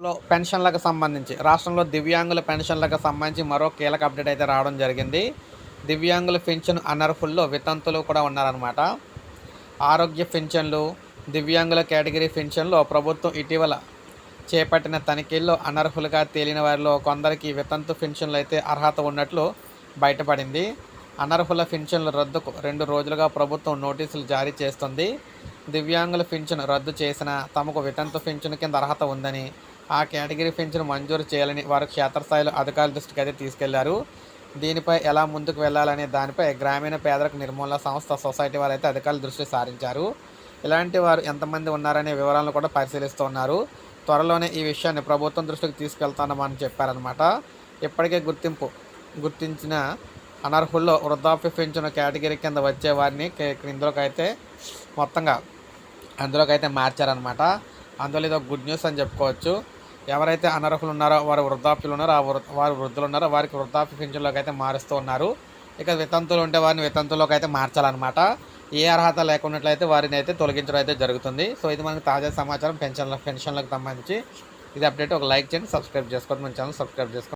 లో పెన్షన్లకు సంబంధించి రాష్ట్రంలో దివ్యాంగుల పెన్షన్లకు సంబంధించి మరో కీలక అప్డేట్ అయితే రావడం జరిగింది. దివ్యాంగుల పెన్షన్ అనర్హుల్లో వితంతులు కూడా ఉన్నారనమాట ఆరోగ్య పెన్షన్లు దివ్యాంగుల కేటగిరీ పెన్షన్లో ప్రభుత్వం ఇటీవల చేపట్టిన తనిఖీల్లో అనర్హులుగా తేలిన వారిలో కొందరికి వితంతు పెన్షన్లు అయితే అర్హత ఉన్నట్లు బయటపడింది. అనర్హుల పెన్షన్ల రద్దుకు రెండు రోజులుగా ప్రభుత్వం నోటీసులు జారీ చేస్తుంది. దివ్యాంగుల పెన్షన్ రద్దు చేసిన తమకు వితంతు పెన్షన్ కింద అర్హత ఉందని ఆ కేటగిరీ పెన్షన్ మంజూరు చేయాలని వారు క్షేత్రస్థాయిలో అధికారుల దృష్టికి అయితే తీసుకెళ్ళారు. దీనిపై ఎలా ముందుకు వెళ్ళాలనే దానిపై గ్రామీణ పేదరిక నిర్మూలన సంస్థ సొసైటీ వారు అయితే అధికారుల దృష్టి సారించారు. ఇలాంటి వారు ఎంతమంది ఉన్నారనే వివరాలను కూడా పరిశీలిస్తున్నారు త్వరలోనే ఈ విషయాన్ని ప్రభుత్వం దృష్టికి తీసుకెళ్తామని చెప్పారనమాట ఇప్పటికే గుర్తింపు గుర్తించిన అనర్హుల్లో వృద్ధాప్య పెంచిన కేటగిరీ కింద వచ్చే వారిని ఇందులోకైతే మొత్తంగా అందులోకి అయితే మార్చారనమాట అందులో ఇది ఒక గుడ్ న్యూస్ అని చెప్పుకోవచ్చు. ఎవరైతే అనర్హులు ఉన్నారో వారు వృద్ధాప్యులు ఉన్నారో ఆ వారు వృద్ధులు ఉన్నారో వారికి వృద్ధాప్య పింఛన్లోకి అయితే మారుస్తూ ఉన్నారు. ఇక వితంతులు ఉంటే వారిని వితంతుల్లోకి అయితే మార్చాలన్నమాట. ఏ అర్హత లేకున్నట్లయితే వారిని అయితే తొలగించడం అయితే జరుగుతుంది. సో ఇది మనకి తాజా సమాచారం. పెన్షన్ల పెన్షన్లకు సంబంధించి ఇది అప్డేట్. ఒక లైక్ చేయండి సబ్స్క్రైబ్ చేసుకోండి. మన ఛానల్ సబ్స్క్రైబ్ చేసుకోండి.